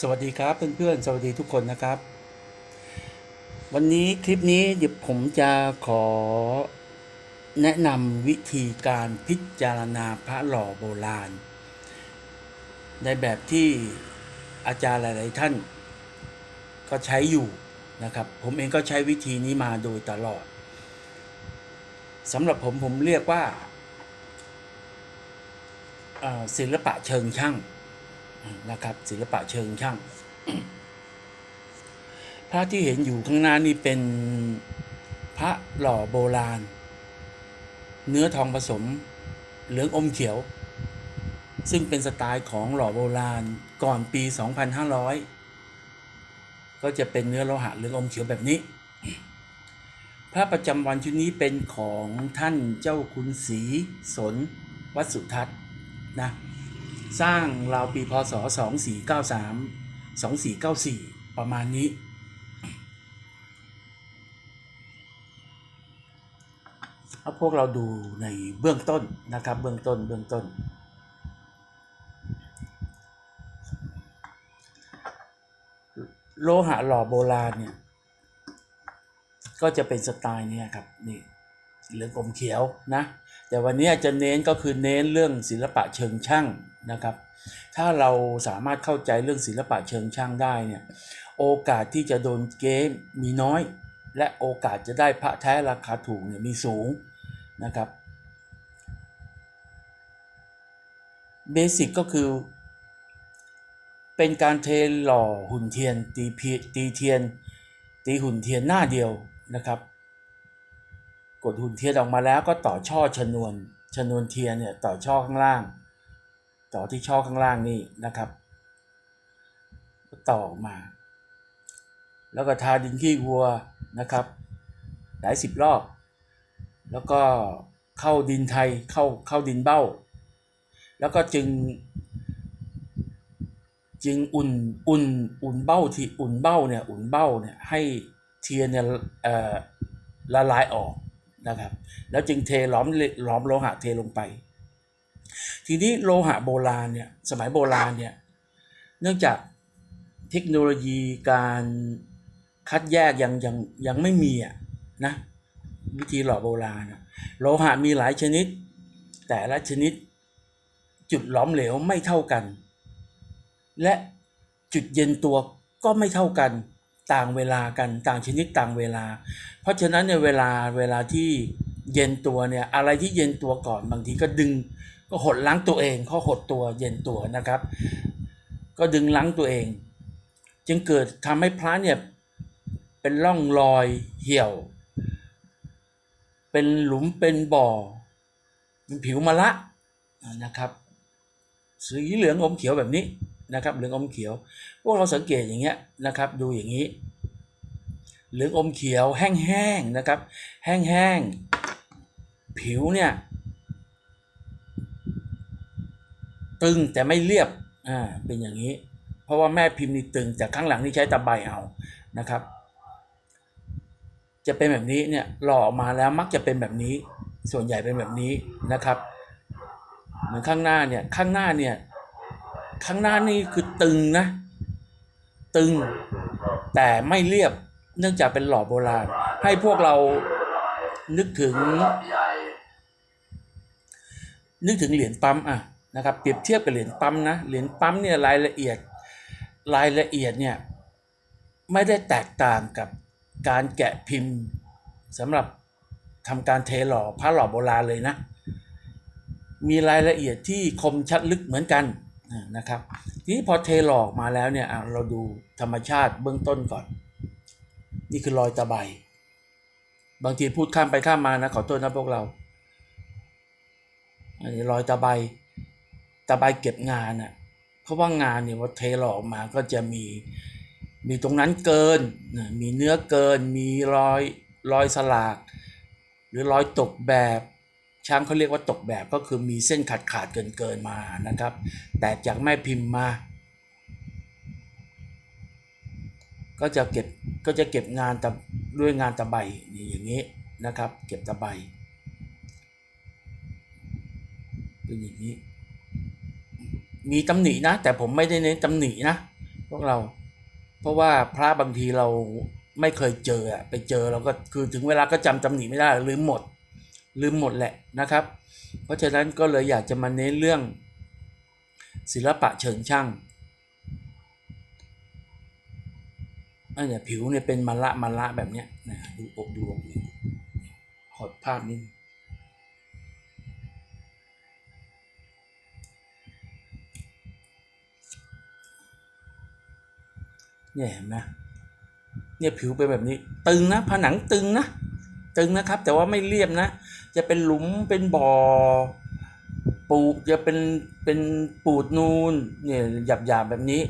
สวัสดีครับเพื่อนๆ สวัสดีทุกคนนะครับ วันนี้คลิปนี้เดี๋ยวผมจะขอแนะนำวิธีการพิจารณาพระหล่อโบราณ ในแบบที่อาจารย์หลาย ๆ ท่าน ก็ใช้อยู่นะครับ ผมเองก็ใช้วิธีนี้มาโดยตลอดสำหรับผมผมเรียกว่าศิลปะเชิงช่าง นะครับ ศิลปะเชิงช่างพระที่เห็นอยู่ข้างหน้านี่เป็นพระหล่อโบราณ เนื้อทองผสมเหลืองอมเขียว ซึ่งเป็นสไตล์ของหล่อโบราณก่อนปี 2500 ก็จะเป็นเนื้อโลหะเหลืองอมเขียวแบบนี้ พระประจำวันชุดนี้เป็นของท่านเจ้าคุณศรีสนวัดสุทัศน์นะ สร้างราวปีพศ 2493 2494 ประมาณนี้ เอาพวกเราดูในเบื้องต้นนะครับ เบื้องต้นเบื้องต้น โลหะหล่อโบราณเนี่ย ก็จะเป็นสไตล์เนี้ยครับ นี่เหลืองอมเขียวนะ แต่วันนี้จะเน้นก็คือเน้นเรื่องศิลปะเชิงช่าง นะครับ ถ้าเราสามารถเข้าใจเรื่องศิลปะเชิงช่างได้เนี่ยโอกาสที่จะโดนเกมมีน้อย และโอกาสจะได้พระแท้ราคาถูกเนี่ยมีสูงนะครับเบสิกก็คือ เป็นการเทหล่อหุ่นเทียนตีเพียตีเทียน ตีหุ่นเทียนหน้าเดียวนะครับ กดหุ่นเทียนออกมาแล้วก็ต่อช่อชนวนชนวนเทียนเนี่ยต่อช่อข้างล่าง ต่อที่ช่อข้างล่างนี่นะครับ ต่อออกมา แล้วก็ทาดินขี้วัวนะครับ หลายสิบรอบ แล้วก็เข้าดินไทยเข้าเข้าดินเบ้า แล้วก็จึง จึงอุ่นอุ่นอุ่นเบ้าที่อุ่นเบ้าเนี่ยอุ่นเบ้าเนี่ยให้เทียนเนี่ยละลายออกนะครับ แล้วจึงเทหล้อมหล้อมโลหะเทลงไป ทีนี้โลหะโบราณเนี่ยสมัยโบราณเนี่ยเนื่องจากเทคโนโลยีการคัดแยกยังยังยังไม่มีอะนะวิธีหล่อโบราณโลหะมีหลายชนิด แต่ละชนิดจุดหลอมเหลวไม่เท่ากัน และจุดเย็นตัวก็ไม่เท่ากันต่างเวลากันต่างชนิดต่างเวลา เพราะฉะนั้นในเวลาเวลาที่เย็นตัวเนี่ยอะไรที่เย็นตัวก่อนบางทีก็ดึง ก็หดล้างตัวเองข้อหดตัวเย็นตัวนะครับ ก็ดึงล้างตัวเอง จึงเกิดทำให้พระเนี่ยเป็นร่องรอยเหี่ยว เป็นหลุมเป็นบ่อเป็นผิวมะละนะครับ สีเหลืองอมเขียวแบบนี้นะครับเหลืองอมเขียว พวกเราสังเกตอย่างเงี้ยนะครับ ดูอย่างนี้ เหลืองอมเขียวแห้งๆนะครับ แห้งๆผิวเนี่ย ตึงแต่ไม่เรียบอ่าเป็นอย่างนี้ เพราะว่าแม่พิมพ์นี่ตึงแต่ข้างหลังนี่ใช้ตะไบเอานะครับ จะเป็นแบบนี้เนี่ยหล่อออกมาแล้วมักจะเป็นแบบนี้ ส่วนใหญ่เป็นแบบนี้นะครับเหมือนข้างหน้าเนี่ยข้างหน้าเนี่ยข้างหน้านี่คือตึงนะ ตึงแต่ไม่เรียบเนื่องจากเป็นหล่อโบราณ ให้พวกเรานึกถึง นึกถึงเหรียญปั๊มอะ นะครับเปรียบเทียบกับเหรียญปั๊มนะเหรียญปั๊มเนี่ยรายละเอียดรายละเอียดเนี่ยไม่ได้แตกต่างกับการแกะพิมพ์สำหรับทำการเทหล่อพระหล่อโบราณเลยนะ มีรายละเอียดที่คมชัดลึกเหมือนกันนะครับ ทีนี้พอเทหล่อกมาแล้วเนี่ยเราดูธรรมชาติเบื้องต้นก่อน นี่คือรอยตะไบบางทีพูดข้ามไปข้ามมานะขอโทษนะพวกเราอันนี้รอยตะไบ ตะไบเก็บงานอะเพราะว่างานเนี่ยพอเทหลออกมาก็จะมีมีตรงนั้นเกินนะมีเนื้อเกิน มีรอยรอยสลาก หรือรอยตกแบบช่างเขาเรียกว่าตกแบบก็คือมีเส้นขาดขาดเกินเกินมานะครับ แตกจากแม่พิมพ์มา ก็จะเก็บก็จะเก็บงานตะด้วยงานตะไบนี่อย่างนี้นะครับ เก็บตะไบเป็นอย่างนี้ มีตำหนินะ แต่ผมไม่ได้เน้นตำหนินะพวกเรา เพราะว่าพระบางทีเราไม่เคยเจออะไปเจอเราก็คือถึงเวลาก็จำตำหนิไม่ได้ลืมหมด ลืมหมดแหละนะครับ เพราะฉะนั้นก็เลยอยากจะมาเน้นเรื่อง ศิลปะเชิงช่างอันนี้ผิวเนี่ยเป็นมะละมะละแบบเนี้ยนะดูอกดูอกดูขอภาพนี้ เนี่ยเห็นไหมเนี่ยผิวเป็นแบบนี้ ตึงนะผนังตึงนะตึงนะครับ แต่ว่าไม่เรียบนะ จะเป็นหลุมเป็นบ่อปูจะเป็นเป็นปูดนูนเนี่ยหยาบหยาบแบบนี้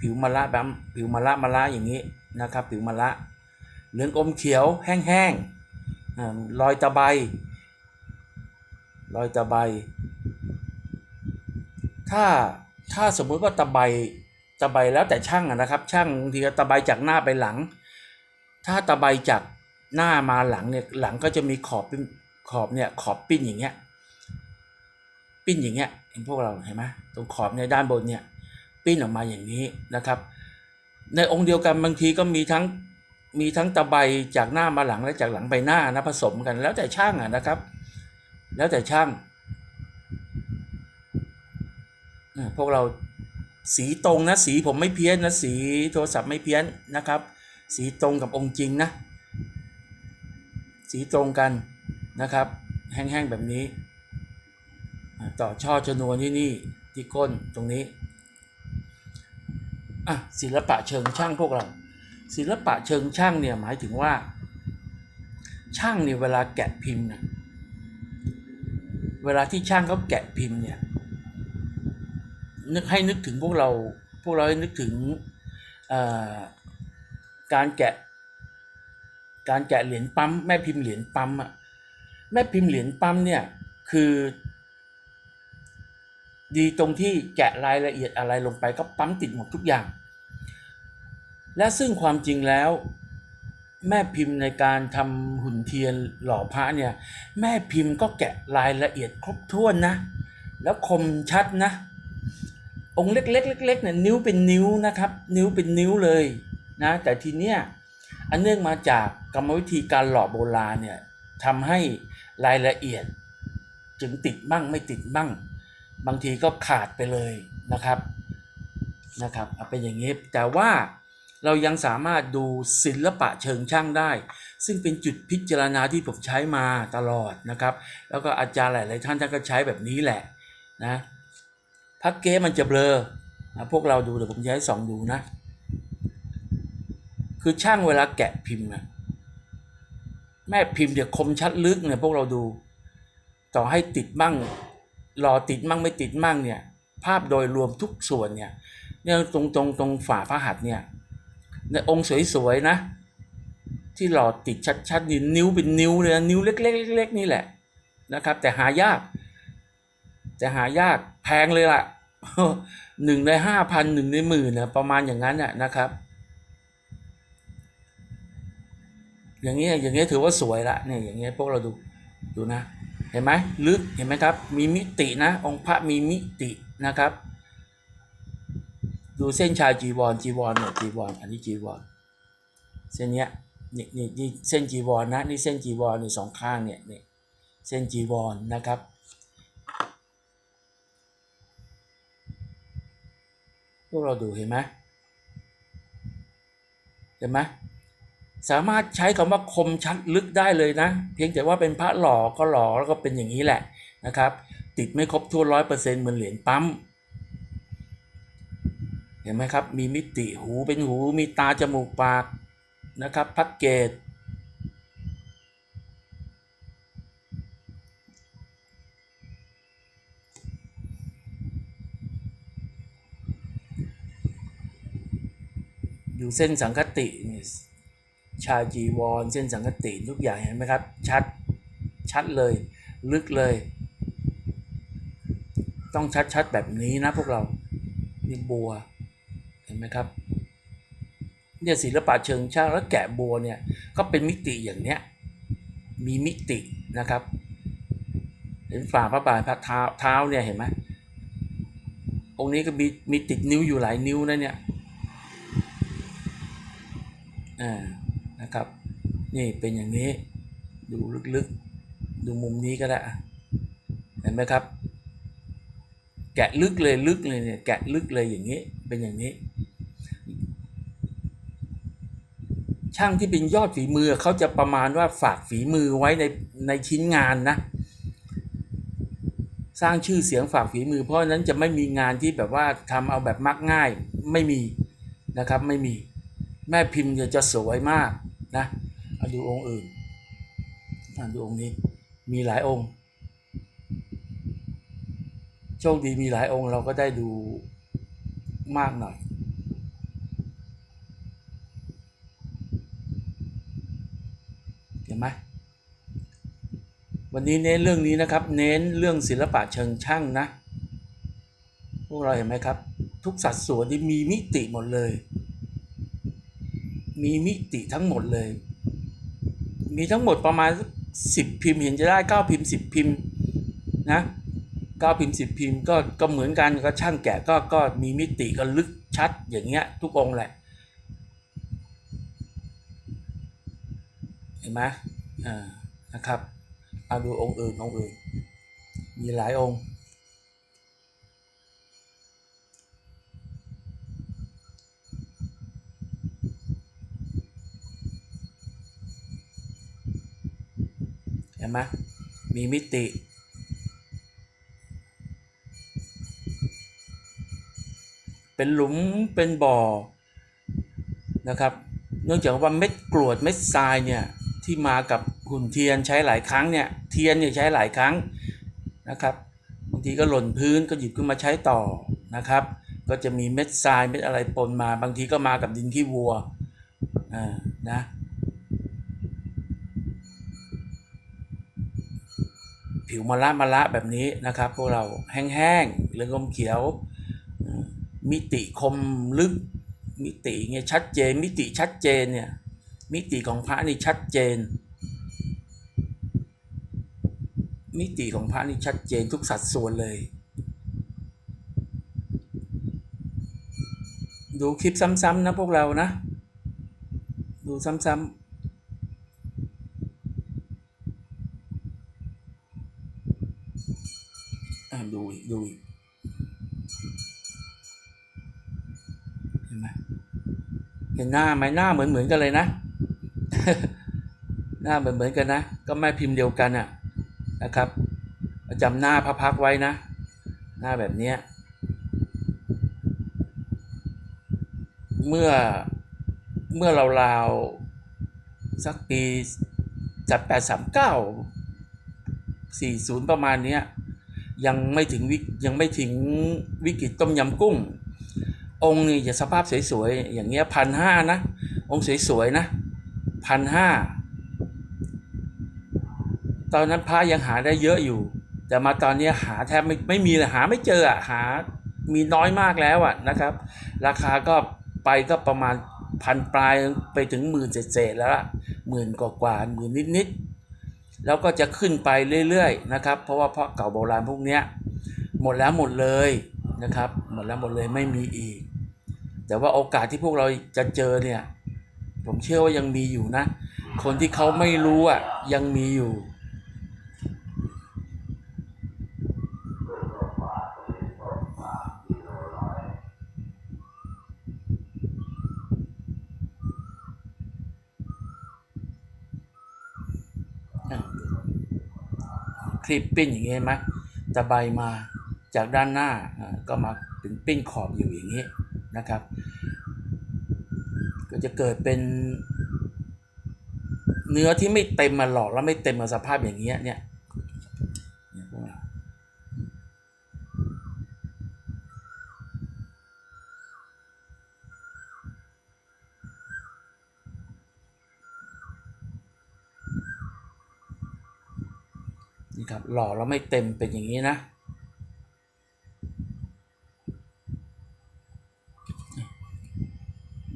ผิวมะละแบบผิวมะละมะละอย่างนี้นะครับ ผิวมะละเหลืองอมเขียวแห้งๆอ่ารอยตะไบรอยตะไบถ้าถ้าสมมุติว่าตะไบ ตะไบแล้วแต่ช่างอะนะครับ ช่างบางทีตะไบจากหน้าไปหลัง ถ้าตะไบจากหน้ามาหลังเนี่ยหลังก็จะมีขอบเป็นขอบเนี่ยขอบปิ้นอย่างเงี้ยปิ้นอย่างเงี้ยเห็นพวกเราเห็นไหมตรงขอบในยด้านบนเนี่ยปิ้นออกมาอย่างนี้นะครับ ในองค์เดียวกันบางทีก็มีทั้งมีทั้งตะไบจากหน้ามาหลังและจากหลังไปหน้านะผสมกันแล้วแต่ช่างอะนะครับ แล้วแต่ช่างพวกเรา สีตรงนะสีผมไม่เพี้ยนนะสีโทรศัพท์ไม่เพี้ยนนะครับ สีตรงกับองค์จริงนะ สีตรงกันนะครับ แห้งๆแบบนี้ ต่อช่อชนวนที่นี่ที่ก้นตรงนี้อะศิลปะเชิงช่างพวกเรา ศิลปะเชิงช่างเนี่ยหมายถึงว่า ช่างเนี่ยเวลาแกะพิมพ์นะเวลาที่ช่างเขาแกะพิมพ์เนี่ย นึกให้นึกถึงพวกเรา พวกเราให้นึกถึงการแกะ การแกะเหรียญปั๊มแม่พิมพ์เหรียญปั๊มอะแม่พิมพ์เหรียญปั๊มเนี่ยคือ ดีตรงที่แกะรายละเอียดอะไรลงไปก็ปั๊มติดหมดทุกอย่าง และซึ่งความจริงแล้วแม่พิมพ์ในการทำหุ่นเทียนหล่อพระเนี่ย แม่พิมพ์ก็แกะรายละเอียดครบถ้วนนะ แล้วคมชัดนะ องค์เล็กๆเล็กๆเนี่ยนิ้วเป็นนิ้วนะครับ นิ้วเป็นนิ้วเลยนะแต่ทีเนี้ยอันเนื่องมาจากกรรมวิธีการหล่อโบราณเนี่ยทำให้รายละเอียด จึงติดบ้างไม่ติดบ้าง บางทีก็ขาดไปเลยนะครับนะครับเป็นอย่างนี้แต่ว่าเรายังสามารถดูศิลปะเชิงช่างได้ ซึ่งเป็นจุดพิจารณาที่ผมใช้มาตลอดนะครับ แล้วก็อาจารย์หลาย ๆ ท่านท่านก็ใช้แบบนี้แหละนะ พักเก้มันจะเบลอนะพวกเราดูเดี๋ยวผมจะให้สองดูนะ คือช่างเวลาแกะพิมพ์นะแม่พิมพ์เดี๋ยวคมชัดลึกเนี่ยพวกเราดู ต่อให้ติดมั่งรอติดมั่งไม่ติดมั่งเนี่ย ภาพโดยรวมทุกส่วนเนี่ยเนี่ยตรงตรงตรงฝ่าพระหัตถ์เนี่ยในองค์สวยๆนะ ที่หลอติดชัดๆนี่นิ้วเป็นนิ้วเลยนะนิ้วเล็กๆเล็กๆนี่แหละนะครับ แต่หายาก แต่หายากแพงเลยล่ะหนึ่งในห้าพันหนึ่งในหมื่นนะประมาณอย่างนั้นน่ะนะครับ อย่างเงี้ยอย่างเงี้ยถือว่าสวยละเนี่ยอย่างเงี้ยพวกเราดูดูนะ เห็นไหมลึกเห็นไหมครับ มีมิตินะ องค์พระมีมิตินะครับ ดูเส้นชายจีวรจีวรเนี่ยจีวรอันนี้จีวรเส้นเนี้ยนี่นี่นี่เส้นจีวรนะนี่เส้นจีวรนี่สองข้างเนี่ยนี่เส้นจีวรนะครับ วกเราดูเห็นไหมเห็นไหมสามารถใช้คำว่าคมชัดลึกได้เลยนะ เพียงแต่ว่าเป็นพระหล่อก็หล่อแล้วก็เป็นอย่างนี้แหละนะครับ ติดไม่ครบทั่วร้อยเปอร์เซ็นต์เหมือนเหรียญปั๊มเห็นไหมครับ มีมิติหูเป็นหูมีตาจมูกปากนะครับ พักเกต อยู่เส้นสังคตินี่ชาจีวร เส้นสังคติทุกอย่างเห็นไหมครับ ชัดชัดเลยลึกเลย ต้องชัดๆแบบนี้นะพวกเรานี่บัวเห็นไหมครับเนี่ยศิลปะเชิงช่างแล้วแกะบัวเนี่ยก็เป็นมิติอย่างเนี้ยมีมิตินะครับ เห็นฝ่าพระบาทพระเท้าเท้าเนี่ยเห็นไหมองค์นี้ก็มีมีติดนิ้วอยู่หลายนิ้วนะเนี่ย นะครับ นี่เป็นอย่างนี้ ดูลึกๆ ดูมุมนี้ก็ได้ เห็นไหมครับ แกะลึกเลยลึกเลยเนี่ย แกะลึกเลยอย่างนี้ เป็นอย่างนี้ ช่างที่เป็นยอดฝีมือเขาจะประมาณว่าฝากฝีมือไว้ในในชิ้นงานนะ สร้างชื่อเสียงฝากฝีมือ เพราะฉะนั้นจะไม่มีงานที่แบบว่าทำเอาแบบมักง่ายไม่มีนะครับไม่มี แม่พิมพ์เนี่ยจะสวยมากนะอดูองค์อื่นอะดูองค์นี้ มีหลายองค์ โชคดีมีหลายองค์เราก็ได้ดูมากหน่อย เห็นไหมวันนี้เน้นเรื่องนี้นะครับ เน้นเรื่องศิลปะเชิงช่างนะ พวกเราเห็นไหมครับ ทุกสัดส่วนที่มีมิติหมดเลย มีมิติทั้งหมดเลย มีทั้งหมดประมาณสิบพิมพ์เห็นจะได้เก้าพิมพ์สิบพิมพ์นะเก้าพิมพ์สิบพิมพ์ก็ก็เหมือนกันก็ช่างแกะก็ก็มีมิติก็ลึกชัดอย่างเงี้ยทุกองแหละ เห็นไหมอ่านะครับเอาดูองค์อื่นองค์อื่น มีหลายองค์ ห็นไหมมีมิติ เป็นหลุมเป็นบ่อนะครับ เนื่องจากว่าเม็ดกรวดเม็ดทรายเนี่ยที่มากับหุ่นเทียนใช้หลายครั้งเนี่ยเทียนเนี่ยใช้หลายครั้งนะครับบางทีก็หล่นพื้นก็หยิบขึ้นมาใช้ต่อนะครับ ก็จะมีเม็ดทรายเม็ดอะไรปนมา บางทีก็มากับดินขี้วัวอ่านะ ผิวมะละมะละแบบนี้นะครับ พวกเราแห้งๆเหลืองอมเขียวมมิติคมลึก มิติเงี้ยชัดเจน มิติชัดเจนเนี่ยมิติของพระนี่ชัดเจน มิติของพระนี่ชัดเจนทุกสัดส่วนเลย ดูคลิปซ้ำๆนะพวกเรานะ ดูซ้ำๆอะ ดูดูอีกเห็นไหมเห็นหน้าไหมหน้าเหมือนเหมือนกันเลยนะ หน้าเหมือนเหมือนกันนะ ก็แม่พิมพ์เดียวกันอะนะครับจำหน้าพระพักไว้นะ หน้าแบบเนี้ยเมื่อเมื่อเราราวสักปีจัดแปดสามเก้าสี่ศูนย์ประมาณเนี้ย ยังไม่ถึงวิยังไม่ถึงวิกฤตต้มยำกุ้ง องค์นี่จะสภาพสวยๆอย่างเงี้ยพันห้านะ องค์สวยๆนะพันห้าตอนนั้นพระยังหาได้เยอะอยู่ แต่มาตอนนี้หาแทบไม่ไม่มีเลยหาไม่เจออะหามีน้อยมากแล้วอะนะครับ ราคาก็ไปก็ประมาณพันปลายไปถึงหมื่นเศษๆแล้วละหมื่นกว่าๆหมื่นนิดๆ แล้วก็จะขึ้นไปเรื่อยๆนะครับ เพราะว่าเพราะเก่าโบราณพวกเนี้ยหมดแล้วหมดเลยนะครับ หมดแล้วหมดเลยไม่มีอีก แต่ว่าโอกาสที่พวกเราจะเจอเนี่ย ผมเชื่อว่ายังมีอยู่นะ คนที่เขาไม่รู้อะยังมีอยู่ คลิปปิ้นอย่างงี้เห็นไหมตะไบมาจากด้านหน้าก็มาถึงปิ้นขอบอยู่อย่างนี้นะครับ ก็จะเกิดเป็น เนื้อที่ไม่เต็มมาหลอกแล้วไม่เต็มมาสภาพอย่างเงี้ยเนี่ยพวกเรานี่ครับ หล่อแล้วไม่เต็มเป็นอย่างนี้นะ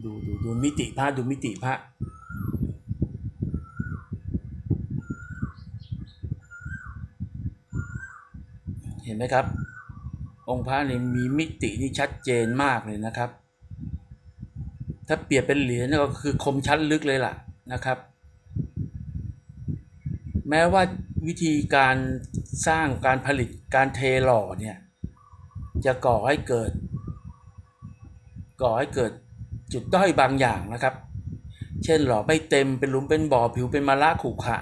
ดูดูดูมิติพระดูมิติพระเห็นไหมครับ องค์พระนี่มีมิตินี่ชัดเจนมากเลยนะครับ ถ้าเปรียบเป็นเหรียญก็คือคมชัดลึกเลยล่ะนะครับ แม้ว่า วิธีการสร้างการผลิตการเทหล่อเนี่ยจะก่อให้เกิด ก่อให้เกิดจุดด้อยบางอย่างนะครับ เช่นหล่อไม่เต็มเป็นหลุมเป็นบ่อผิวเป็นมะละขุขะ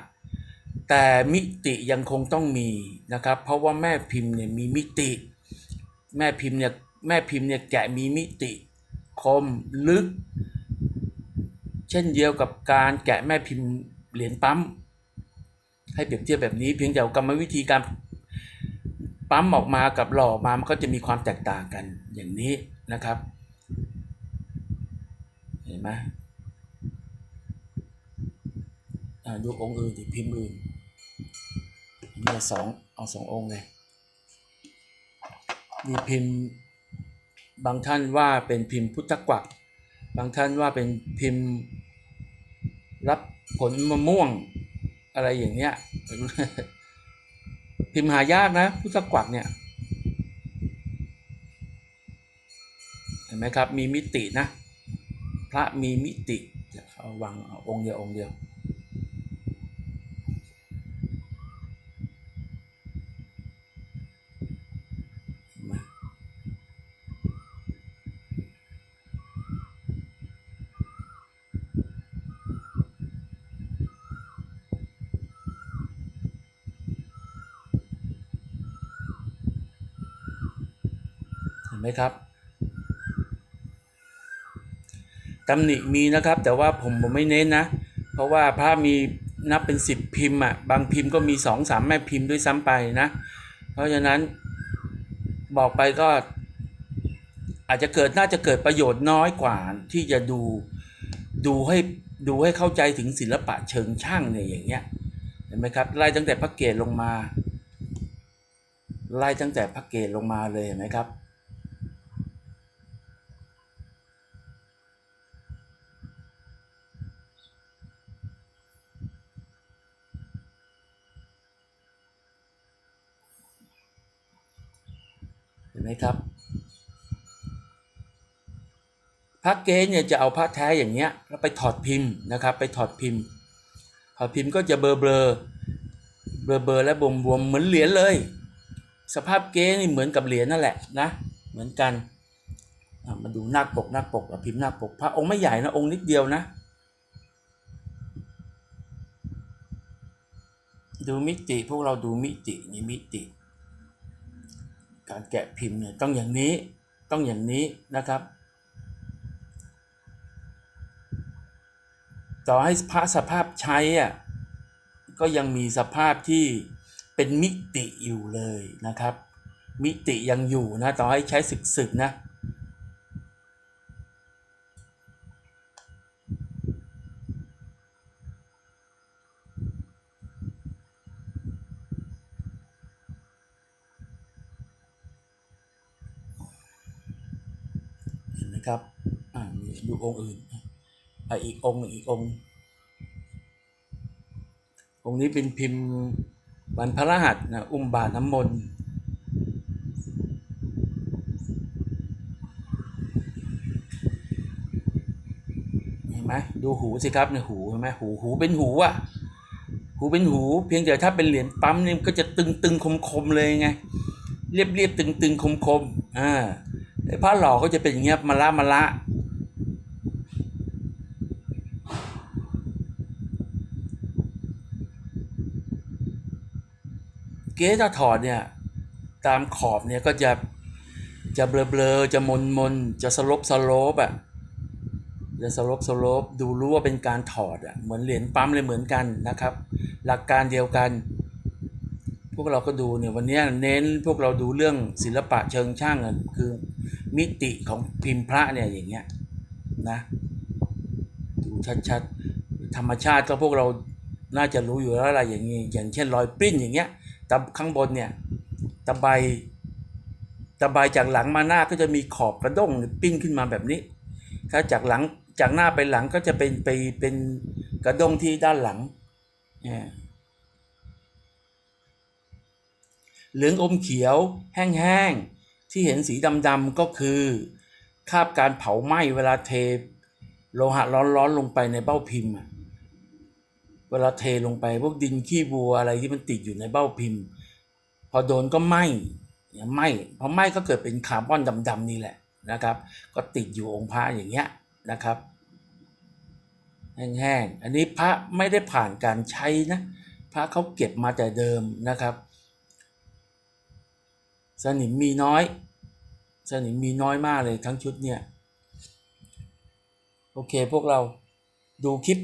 แต่มิติยังคงต้องมีนะครับ เพราะว่าแม่พิมพ์เนี่ยมีมิติ แม่พิมพ์เนี่ยแม่พิมพ์เนี่ยแกะมีมิติคมลึก เช่นเดียวกับการแกะแม่พิมพ์เหรียญปั๊ม ให้เปรียบเทียบแบบนี้ เพียงแต่กรรมวิธีการปั๊มออกมากับหล่อมามันก็จะมีความแตกต่างกันอย่างนี้นะครับ เห็นไหมดูองค์อื่นดิพิมพ์อื่นมีสองเอาสององค์เลยนี่พิมพ์บางท่านว่าเป็นพิมพ์พุทธกวักบางท่านว่าเป็นพิมพ์รับผลมะม่วง อะไรอย่างเงี้ยพิมพ์หายากนะพุทธกวักเนี่ยเห็นไหมครับมีมิตินะ พระมีมิติจะเอาวางอองค์เดียวองค์เดียว เห็นไหมเห็น ไหมครับตำหนิมีนะครับ แต่ว่าผมผมไม่เน้นนะ เพราะว่าพระมีนับเป็นสิบพิมพ์อะบางพิมพ์ก็มีสองสามแม่พิมพ์ด้วยซ้ำไปนะ เพราะฉะนั้นบอกไปก็อาจจะเกิดน่าจะเกิดประโยชน์น้อยกว่าที่จะดูดูให้ดูให้เข้าใจถึงศิลปะเชิงช่างเนี่ยอย่างเงี้ยเห็นไหมครับไล่ตั้งแต่พระเกศลงมา ไล่ตั้งแต่พระเกศลงมาเลยเห็นไหมครับ ไหมครับพระเกณฑ์เนี่ยจะเอาพระแท้อย่างเงี้ยแล้วไปถอดพิมพ์นะครับ ไปถอดพิมพ์ ถอดพิมพ์ก็จะเบลอเบลอเบลอเบลอและบวมบวมๆเหมือนเหรียญเลย สภาพเก๊นี่เหมือนกับเหรียญนั่นแหละนะเหมือนกันมาดูหน้าปกหน้าปกอะพิมพ์หน้าปกพระองค์ไม่ใหญ่นะองค์นิดเดียวนะ ดูมิติพวกเราดูมิตินี่มิติ การแกะพิมพ์เนี่ยต้องอย่างนี้ต้องอย่างนี้นะครับ ต่อให้พระสภาพใช้อะก็ยังมีสภาพที่เป็นมิติอยู่เลยนะครับ มิติยังอยู่นะต่อให้ใช้ศึกๆนะ นไหมครับอ่ามีดูองค์อื่นอะอีกองค์หนึ่งอีกองค์ องค์นี้เป็นพิมพ์วันพระรหัสนะอุ้มบาทน้ำมนต์เห็นไหมดูหูสิครับเนี่ยหูเห็นไหมหูหูเป็นหูอะหูเป็นหู เพียงแต่ถ้าเป็นเหรียญปั๊มเนี่ยก็จะตึงตึงคมคมๆเลยไงเรียบเรียบตึงตึงคมคมๆอ่า ไอ้ผ้าหล่อก็จะเป็นอย่างเงี้ยมาละมาละเก๊ถ้าถอดเนี่ยตามขอบเนี่ยก็จะจะเบลอๆจะมนมนจะสลบสลบอะจะสลบสลบดูรู้ว่าเป็นการถอดอะเหมือนเหรียญปั๊มเลยเหมือนกันนะครับ หลักการเดียวกัน พวกเราก็ดูเนี่ยวันนี้เน้นพวกเราดูเรื่องศิลปะเชิงช่างคือ มิติของพิมพ์พระเนี่ยอย่างเงี้ยนะดูชัดๆธรรมชาติก็พวกเราน่าจะรู้อยู่แล้วอะไรอย่างนี้อย่างเช่นรอยปริ้นอย่างเงี้ยตะข้างบนเนี่ยตะไบตะไบจากหลังมาหน้าก็จะมีขอบกระด้งปิ้นขึ้นมาแบบนี้ ถ้าจากหลังจากหน้าไปหลังก็จะเป็นไปเป็นกระด้งที่ด้านหลังเนี่ยเหลืองอมเขียว แห้งๆ ที่เห็นสีดำๆก็คือคาบการเผาไหม้เวลาเทโลหะร้อนๆลงไปในเบ้าพิมพ์อะเวลาเทลงไปพวกดินขี้วัวอะไรที่มันติดอยู่ในเบ้าพิมพ์ พอโดนก็ไหม้ไหม้พอไหม้ก็เกิดเป็นคาร์บอนดำๆนี่แหละนะครับ ก็ติดอยู่องค์พระอย่างเงี้ยนะครับแห้งๆ อันนี้พระไม่ได้ผ่านการใช้นะ พระเขาเก็บมาแต่เดิมนะครับ สนิมมีน้อย สนิมมีน้อยมากเลยทั้งชุดเนี่ยโอเคพวกเราดูคลิป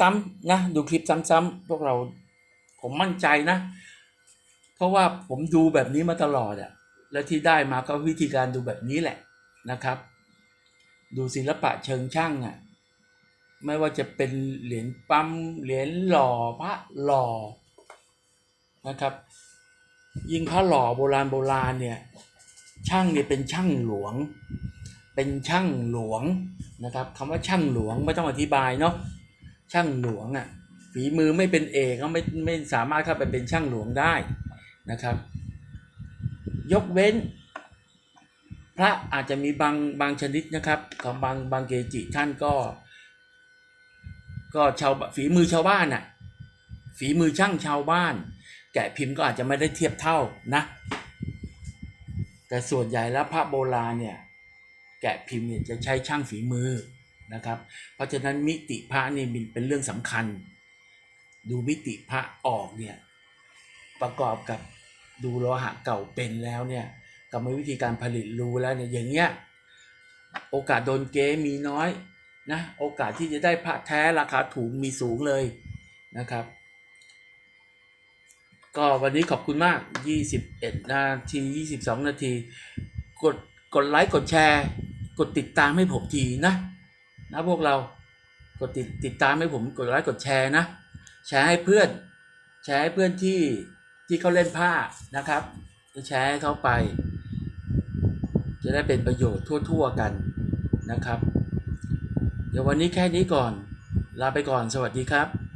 ซ้ำๆนะดูคลิปซ้ำๆพวกเราผมมั่นใจนะ เพราะว่าผมดูแบบนี้มาตลอดอะและที่ได้มาก็วิธีการดูแบบนี้แหละนะครับ ดูศิลปะเชิงช่างอะไม่ว่าจะเป็นเหรียญปั๊มเหรียญหล่อพระหล่อนะครับ ยิ่งพระหล่อโบราณโบราณเนี่ย ช่างเนี่ยเป็นช่างหลวง เป็นช่างหลวงนะครับคำว่าช่างหลวงไม่ต้องอธิบายเนาะช่างหลวงอะ่ะฝีมือไม่เป็นเอกก็ไม่ไม่สามารถเข้าไปเป็นช่างหลวงได้นะครับ ยกเว้น พระอาจจะมีบางบางชนิดนะครับของบางบางเกจิท่านก็ ก็ชาวฝีมือชาวบ้านน่ะฝีมือช่างชาวบ้าน แกะพิมพ์ก็อาจจะไม่ได้เทียบเท่านะ แต่ส่วนใหญ่แล้วพระโบราณเนี่ยแกะพิมพ์เนี่ยจะใช้ช่างฝีมือนะครับ เพราะฉะนั้นมิติพระนี่มันเป็นเรื่องสำคัญ ดูมิติพระออกเนี่ยประกอบกับดูโลหะเก่าเป็นแล้วเนี่ยกรรมวิธีการผลิตรู้แล้วเนี่ยอย่างเงี้ยโอกาสโดนเก๊มีน้อยนะโอกาสที่จะได้พระแท้ราคาถูกมีสูงเลยนะครับ ก็วันนี้ขอบคุณมาก 21 นาที 22 นาที กด กดไลค์ กดแชร์ กดติดตามให้ผมทีนะ นะพวกเรา กดติดติดตามให้ผม กดไลค์ กดแชร์นะ แชร์ให้เพื่อน แชร์ให้เพื่อนที่ ที่เขาเล่นผ้านะครับแชร์ให้เขาไป จะได้เป็นประโยชน์ทั่ว ๆ กันนะครับ เดี๋ยววันนี้แค่นี้ก่อน ลาไปก่อน สวัสดีครับ